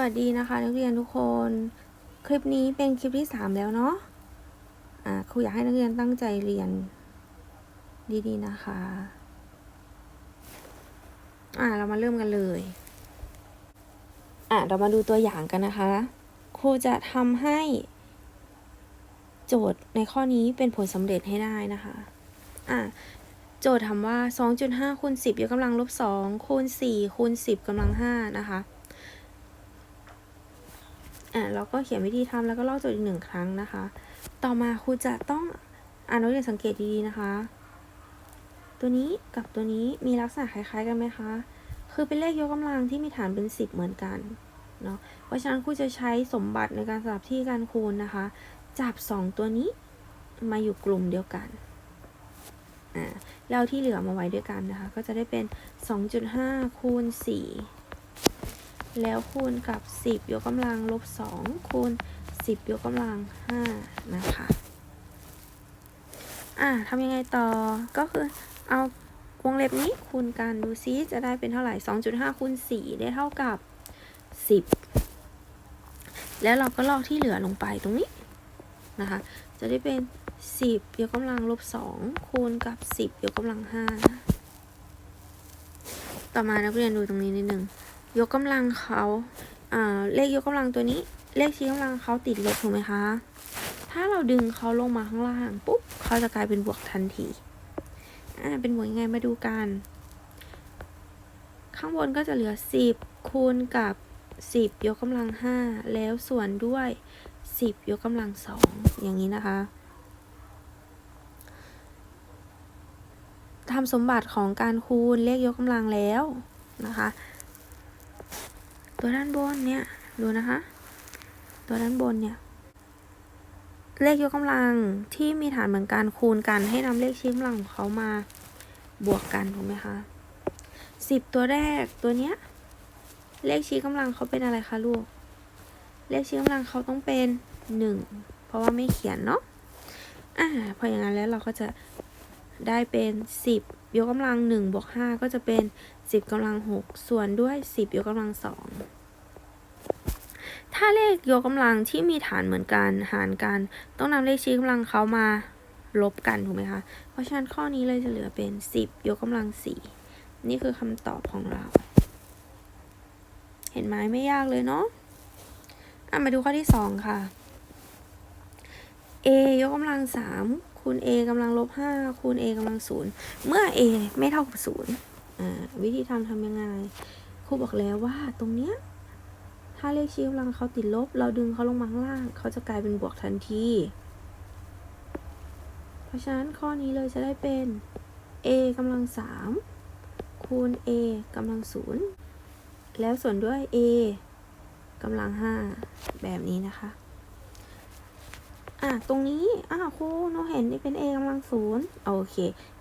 วัสดีนะคะนักเรียนทุกคน คลิปนี้เป็นคลิปที่ 3 แล้วเนาะอ่าครูอยากให้นักเรียนตั้งใจเรียนดีๆนะคะ อ่าเรามาเริ่มกันเลย อ่าเรามาดูตัวอย่างกันนะคะ ครูจะทำให้ โจทย์ในข้อนี้เป็นผลสำเร็จให้ได้นะคะ อ่าโจทย์ถามว่า 2.5คูณ10 ยกกำลังลบ2คูณ4คูณ10กำลัง5นะคะ อ่าเราก็เขียนวิธีทำแล้วก็ลอกโจทย์อีกหนึ่งครั้งนะคะ ต่อมาครูจะต้องอ่านนักเรียนสังเกตดีๆนะคะ ตัวนี้กับตัวนี้มีลักษณะคล้าย ๆ กันไหมคะ คือเป็นเลขยกกำลังที่มีฐานเป็น 10 เหมือนกันเนาะ เพราะฉะนั้นครูจะใช้สมบัติในการสลับที่การคูณนะคะ จับ 2 ตัวนี้มาอยู่กลุ่มเดียวกันอ่าแล้วที่เหลือมาไว้ด้วยกันนะคะ ก็จะได้เป็น 2.5คูณ4 แล้วคูณกับ 10 ยกกำลังลบ 2 คูณ 10 ยกกำลัง 5 นะคะ อ่าทำยังไงต่อ ก็คือเอาวงเล็บนี้คูณกันดูซิจะได้เป็นเท่าไหร่ 2.5 คูณ 4 ได้เท่ากับ 10 แล้วเราก็ลอกที่เหลือลงไปตรงนี้นะคะ จะได้เป็น 10 ยกกำลังลบ 2 คูณกับ 10 ยกกำลัง 5 ต่อมานักเรียนดูตรงนี้นิดนึง ยกกำลังเขาเลขยกกำลังตัวนี้ เลขชี้กำลังเขาติดลบถูกไหมคะ ถ้าเราดึงเขาลงมาข้างล่างปุ๊บเขาจะกลายเป็นบวกทันที อ่า เป็นบวกยังไงมาดูกัน ข้างบนก็จะเหลือ 10 คูณกับ 10 ยกกำลัง 5 แล้วส่วนด้วย 10 ยกกำลัง 2 อย่างนี้นะคะทำสมบัติของการคูณเลขยกกำลังแล้วนะคะ ตัวด้านบนเนี่ยดูนะคะ ตัวด้านบนเนี่ย เลขยกกำลังที่มีฐานเหมือนกันคูณกันให้นำเลขชี้กำลังของเขามาบวกกันถูกไหมคะสิบตัวแรกตัวเนี้ยเลขชี้กำลังเขาเป็นอะไรคะลูก เลขชี้กำลังเขาต้องเป็นหนึ่งเพราะว่าไม่เขียนเนาะอ่าพออย่างนั้นแล้วเราก็จะได้เป็นสิบยกกำลังหนึ่งบวกห้าก็จะเป็นสิบกำลังหกส่วนด้วยสิบยกกำลังสอง ถ้าเลขยกกำลังที่มีฐานเหมือนกันหารกัน ต้องนำเลขชี้กำลังเขามาลบกันถูกไหมคะ เพราะฉะนั้นข้อนี้เลยจะเหลือเป็นสิบยกกำลังสี่นี่คือคำตอบของเรา เห็นไหมไม่ยากเลยเนาะอะมาดูข้อที่สองค่ะ a ยกกำลังสามคูณ a กำลังลบห้าคูณ a กำลังศูนย์เมื่อ a ไม่เท่ากับศูนย์อ่า วิธีทำทำยังไง ครูบอกแล้วว่าตรงเนี้ย ถ้าเลขชี้กำลังเขาติดลบ เราดึงเขาลงมาข้างล่าง เขาจะกลายเป็นบวกทันที เพราะฉะนั้นข้อนี้เลยจะได้เป็น a กำลังสามคูณ a กำลังศูนย์แล้วส่วนด้วย a กำลังห้าแบบนี้นะคะอะตรงนี้อะครูหนูเห็นนี่เป็น a กำลังศูนย์โอเค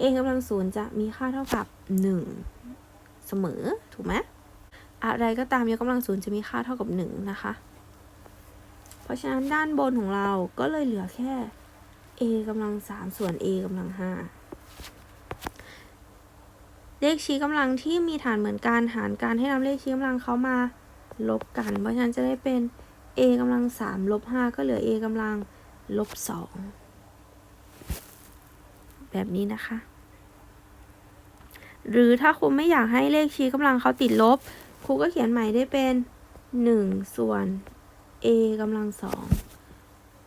a กำลังศูนย์จะมีค่าเท่ากับหนึ่งเสมอ ถูกไหม อะไรก็ตามยกกำลังศูนย์จะมีค่าเท่ากับหนึ่งนะคะ เพราะฉะนั้นด้านบนของเราก็เลยเหลือแค่ a กำลังสามส่วน a กำลังห้าเลขชี้กำลังที่มีฐานเหมือนกันหารกันให้นำเลขชี้กำลังเขามาลบกัน เพราะฉะนั้นจะได้เป็น a กำลังสามลบห้าก็เหลือ a กำลังลบสองแบบนี้นะคะ หรือถ้าคุณไม่อยากให้เลขชี้กำลังเขาติดลบ ครูก็เขียนใหม่ได้เป็นหนึ่งส่วน a กำลังสอง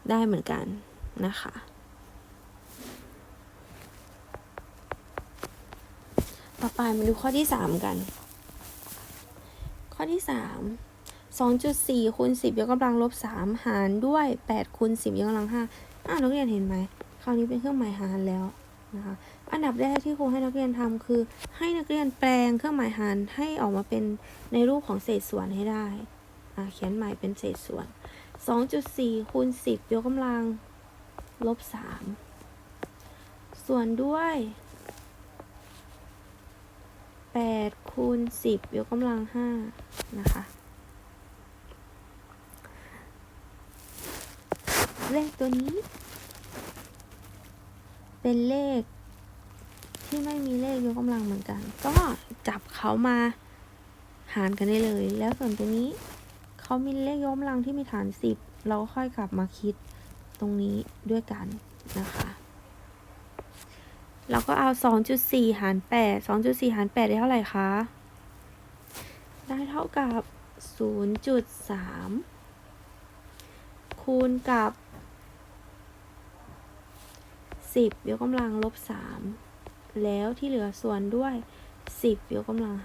ได้เหมือนกันนะคะ ต่อไปมาดูข้อที่สามกัน ข้อที่สามสองจุดสี่คูณสิบยกกำลังลบสามหารด้วยแปดคูณสิบยกกำลังห้าอ่านักเรียนเห็นไหมคราวนี้เป็นเครื่องหมายหารแล้ว นะคะอันดับแรกที่ครูให้นักเรียนทำคือ ให้นักเรียนแปลงเครื่องหมายหารให้ออกมาเป็นในรูปของเศษส่วนให้ได้เขียนใหม่เป็นเศษส่วน 2.4คูณ10 ยกกำลังลบ 3 ส่วนด้วย8คูณ10 ยกกำลัง5นะคะ เลขตัวนี้ เป็นเลข ที่ไม่มีเลขยกกำลังเหมือนกัน ก็จับเขามาหารกันได้เลย แล้วส่วนตัวนี้เขามีเลขยกกำลังที่มีฐานสิบเราค่อยกลับมาคิดตรงนี้ด้วยกันนะคะเราก็เอา 2.4 หาร 8 2.4 หาร 8 ได้เท่าไหร่คะ ได้เท่ากับ 0.3 คูณกับ 10 ยกกำลังลบ 3 แล้วที่เหลือส่วนด้วย 10 ยกกำลัง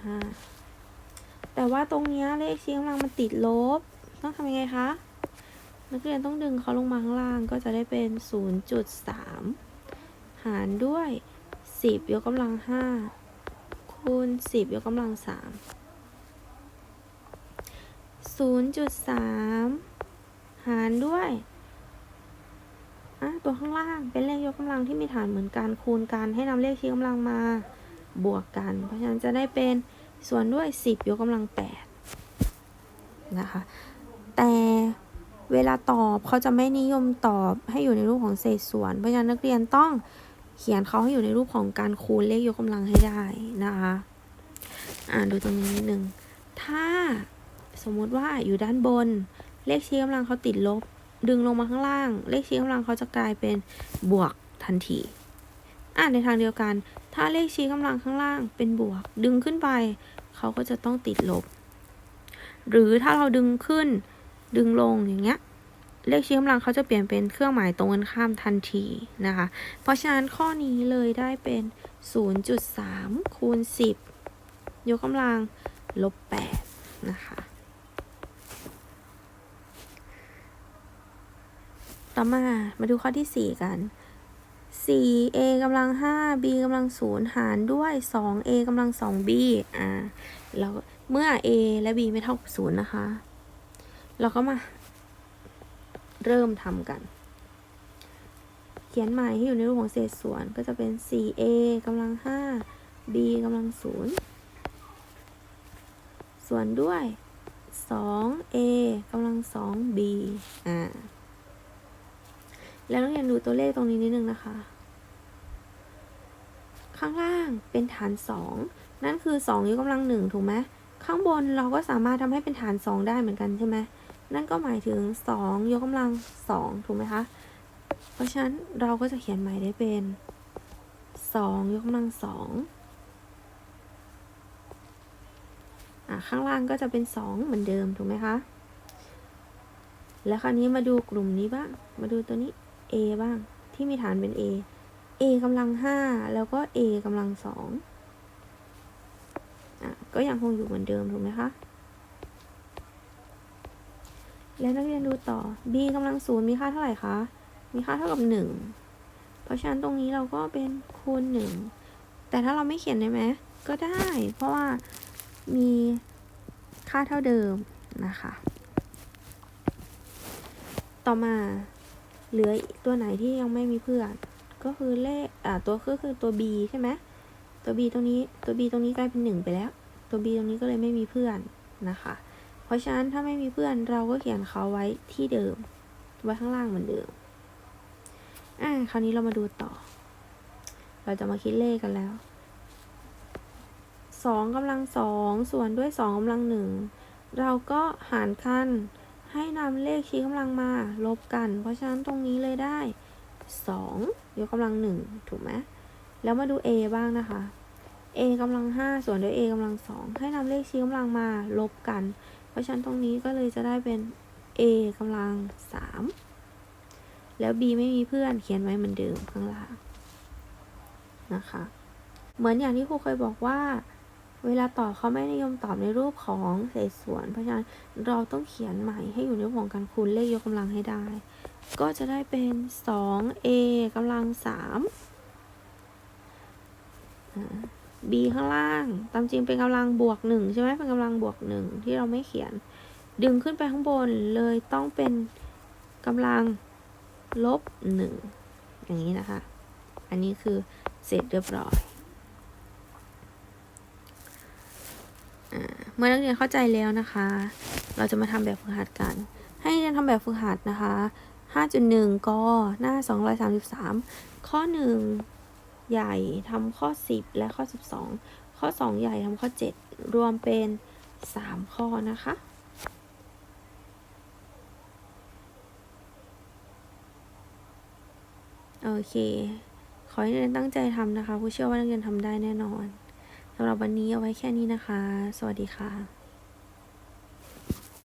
5 แต่ว่าตรงเนี้ยเลขชี้กำลังมันติดลบ ต้องทำยังไงคะ นักเรียนต้องดึงเขาลงมาข้างล่างก็จะได้เป็น 0.3 หารด้วย 10 ยกกำลัง 5 คูณ 10 ยกกำลัง 3 0.3 หารด้วย อะตัวข้างล่างเป็นเลขยกกำลังที่มีฐานเหมือนกันคูณกันให้นำเลขชี้กำลังมาบวกกัน เพราะฉะนั้นจะได้เป็นส่วนด้วย 10 ยกกำลัง8นะคะ แต่เวลาตอบเขาจะไม่นิยมตอบให้อยู่ในรูปของเศษส่วน เพราะฉะนั้นนักเรียนต้องเขียนเขาให้อยู่ในรูปของการคูณเลขยกกำลังให้ได้นะคะ อ่านดูตรงนี้นิดนึง ถ้าสมมุติว่าอยู่ด้านบน เลขชี้กำลังเขาติดลบ ดึงลงมาข้างล่าง เลขชี้กำลังเขาจะกลายเป็นบวกทันที อ่านในทางเดียวกัน ถ้าเลขชี้กำลังข้างล่างเป็นบวก ดึงขึ้นไป เขาก็จะต้องติดลบ หรือถ้าเราดึงขึ้น ดึงลงอย่างเงี้ย เลขชี้กำลังเขาจะเปลี่ยนเป็นเครื่องหมายตรงกันข้ามทันทีนะคะ เพราะฉะนั้นข้อนี้เลยได้เป็น 0.3 คูณ 10 ยกกำลังลบ 8 นะคะ ต่อมา มาดูข้อที่ 4 กัน 4a กำลัง 5b กำลัง 0 หารด้วย 2a กำลัง 2b อ่าแล้วเมื่อ a และ b ไม่เท่ากับ0นะคะ เราก็มา เริ่มทำกัน เขียนใหม่ให้อยู่ในรูปของเศษส่วนก็จะเป็น 4a กำลัง 5b กำลัง 0 ส่วนด้วย 2a กำลัง 2b อ่า แล้วนักเรียนดูตัวเลขตรงนี้นิดนึงนะคะ ข้างล่างเป็นฐาน 2 นั่นคือ 2 ยกกำลัง1ถูกไหมข้างบนเราก็สามารถทำให้เป็นฐาน 2 ได้เหมือนกันใช่ไหมนั่นก็หมายถึง 2 ยกกำลัง 2 ถูกไหมคะ เพราะฉะนั้นเราก็จะเขียนใหม่ได้เป็น 2 ยกกำลัง2อะข้างล่างก็จะเป็น 2 เหมือนเดิมถูกไหมคะ แล้วคราวนี้มาดูกลุ่มนี้บ้าง มาดูตัวนี้ a บ้าง ที่มีฐานเป็น a a กำลัง5แล้วก็ a กำลัง2อะก็ยังคงอยู่เหมือนเดิมถูกไหมคะ แล้วนักเรียนดูต่อ b กำลัง0มีค่าเท่าไหร่คะ มีค่าเท่ากับ1เพราะฉะนั้นตรงนี้เราก็เป็นคูณ1แต่ถ้าเราไม่เขียนได้ไหมก็ได้ เพราะว่ามีค่าเท่าเดิมนะคะ ต่อมา เหลือตัวไหนที่ยังไม่มีเพื่อน ก็คือเลขอ่าตัวคือคือตัว b ใช่ไหมตัว b ตรงนี้ตัว b ตรงนี้กลายเป็นหนึ่งไปแล้ว ตัว b ตรงนี้ก็เลยไม่มีเพื่อนนะคะ เพราะฉะนั้นถ้าไม่มีเพื่อนเราก็เขียนเขาไว้ที่เดิม ไว้ข้างล่างเหมือนเดิมอ่าคราวนี้เรามาดูต่อ เราจะมาคิดเลขกันแล้วสองกำลังสองส่วนด้วยสองกำลังหนึ่งเราก็หารกัน ให้นำเลขชี้กำลังมาลบกัน เพราะฉะนั้นตรงนี้เลยได้ 2 ยกกำลัง 1 ถูกไหมแล้วมาดู a บ้างนะคะ a กำลัง 5 ส่วนด้วย a กำลัง 2 ให้นำเลขชี้กำลังมาลบกัน เพราะฉะนั้นตรงนี้ก็เลยจะได้เป็น a กำลัง 3 แล้ว b ไม่มีเพื่อนเขียนไว้เหมือนเดิมข้างล่างนะคะ เหมือนอย่างที่ครูเคยบอกว่า เวลาตอบเขาไม่นิยมตอบในรูปของเศษส่วน เพราะฉะนั้นเราต้องเขียนใหม่ให้อยู่ในรูปของการคูณเลขยกกำลังให้ได้ ก็จะได้เป็น 2a กำลัง 3 b ข้างล่าง ตามจริงเป็นกำลังบวก 1 ใช่ไหมเป็นกำลังบวก 1 ที่เราไม่เขียน ดึงขึ้นไปข้างบนเลยต้องเป็นกำลังลบ 1 อย่างนี้นะคะ อันนี้คือเสร็จเรียบร้อย เมื่อนักเรียนเข้าใจแล้วนะคะ เราจะมาทำแบบฝึกหัดกัน ให้นักเรียนทำแบบฝึกหัดนะคะ 5.1กหน้า 233 ข้อ 1 ใหญ่ทำข้อ 10 และข้อ 12 ข้อ 2 ใหญ่ทำข้อ 7 รวมเป็น 3 ข้อนะคะโอเค ขอให้นักเรียนตั้งใจทำนะคะ ผู้เชื่อว่านักเรียนทำได้แน่นอน สำหรับวันนี้เอาไว้แค่นี้นะคะ สวัสดีค่ะ